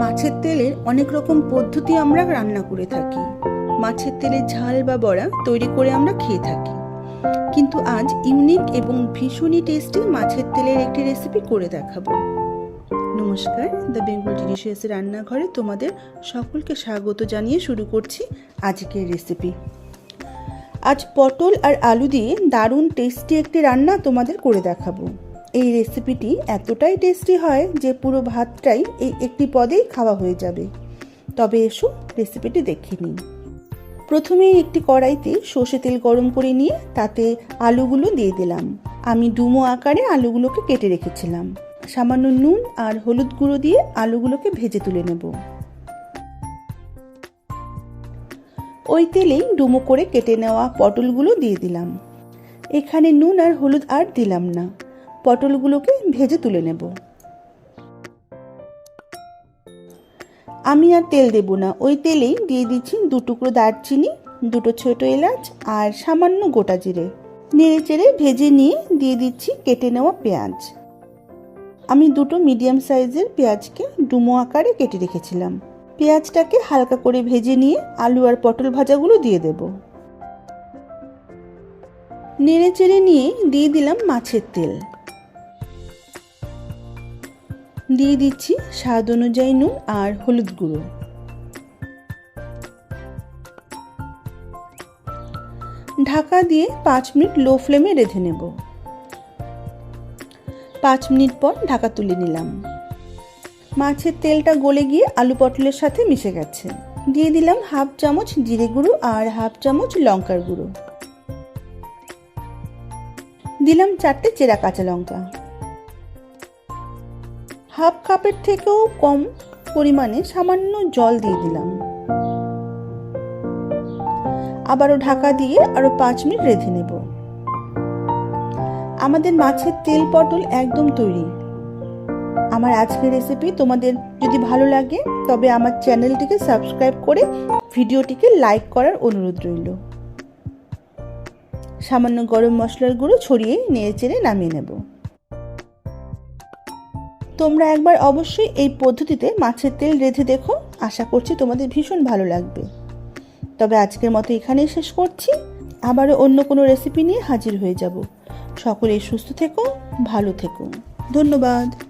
মাছের তেলের অনেক রকম পদ্ধতি আমরা রান্না করে থাকি। মাছের তেলের ঝাল বা বড়া তৈরি করে আমরা খেয়ে থাকি। কিন্তু আজ ইউনিক এবং ভীষণই টেস্টি মাছের তেলের একটি রেসিপি করে দেখাবো। নমস্কার, দ্য বেঙ্গল ডিলিশিয়াস রান্নাঘরে তোমাদের সকলকে স্বাগত জানিয়ে শুরু করছি আজকের রেসিপি। আজ পটল আর আলু দিয়ে দারুণ টেস্টি একটি রান্না তোমাদের করে দেখাবো। এই রেসিপিটি এতটাই টেস্টি হয় যে পুরো ভাতটাই এই একটি পদেই খাওয়া হয়ে যাবে। তবে এসো রেসিপিটি দেখে নিই। প্রথমে একটি কড়াইতে সর্ষে তেল গরম করে নিয়ে তাতে আলুগুলো দিয়ে দিলাম। আমি ডুমো আকারে আলুগুলোকে কেটে রেখেছিলাম। সামান্য নুন আর হলুদ গুঁড়ো দিয়ে আলুগুলোকে ভেজে তুলে নেব। ওই তেলেই ডুমো করে কেটে নেওয়া পটলগুলো দিয়ে দিলাম। এখানে নুন আর হলুদ আর দিলাম না। পটলগুলোকে ভেজে তুলে নেব। আমি আর তেল দেব না। ওই তেলেই দিয়ে দিচ্ছি দু টুকরো দারচিনি, দুটো ছোট এলাচ আর সামান্য গোটা জিরে। নেড়ে চেড়ে ভেজে নিয়ে দিয়ে দিচ্ছি কেটে নেওয়া পেঁয়াজ। আমি দুটো মিডিয়াম সাইজের পেঁয়াজকে ডুমো আকারে কেটে রেখেছিলাম। পেঁয়াজটাকে হালকা করে ভেজে নিয়ে আলু আর পটল ভাজাগুলো দিয়ে দেব। নেড়ে চেড়ে নিয়ে দিয়ে দিলাম মাছের তেল। দিয়ে দিচ্ছি স্বাদ অনুযায়ী নুন আর হলুদ গুঁড়ো। ঢাকা দিয়ে পাঁচ মিনিট লো ফ্লেমে রেঁধে নেব। পাঁচ মিনিট পর ঢাকা তুলে নিলাম। মাছের তেলটা গলে গিয়ে আলু পটলের সাথে মিশে গেছে। দিয়ে দিলাম হাফ চামচ জিরে গুঁড়ো আর হাফ চামচ লঙ্কার গুঁড়ো। দিলাম চারটে চেরা কাঁচা লঙ্কা। হাফ কাপের থেকেও কম পরিমাণে সামান্য জল দিয়ে দিলাম। আবারও ঢাকা দিয়ে আরও পাঁচ মিনিট রেঁধে নেব। আমাদের মাছের তেল পটল একদম তৈরি। আমার আজকের রেসিপি তোমাদের যদি ভালো লাগে, তবে আমার চ্যানেলটিকে সাবস্ক্রাইব করে ভিডিওটিকে লাইক করার অনুরোধ রইল। সামান্য গরম মশলার গুঁড়ো ছড়িয়ে নেড়ে চেড়ে নামিয়ে নেব। তোমরা একবার অবশ্যই এই পদ্ধতিতে মাছের তেল রেঁধে দেখো। আশা করছি তোমাদের ভীষণ ভালো লাগবে। তবে আজকের মতো এখানেই শেষ করছি। আবারও অন্য কোনো রেসিপি নিয়ে হাজির হয়ে যাব। সকলেই সুস্থ থেকো, ভালো থেকো। ধন্যবাদ।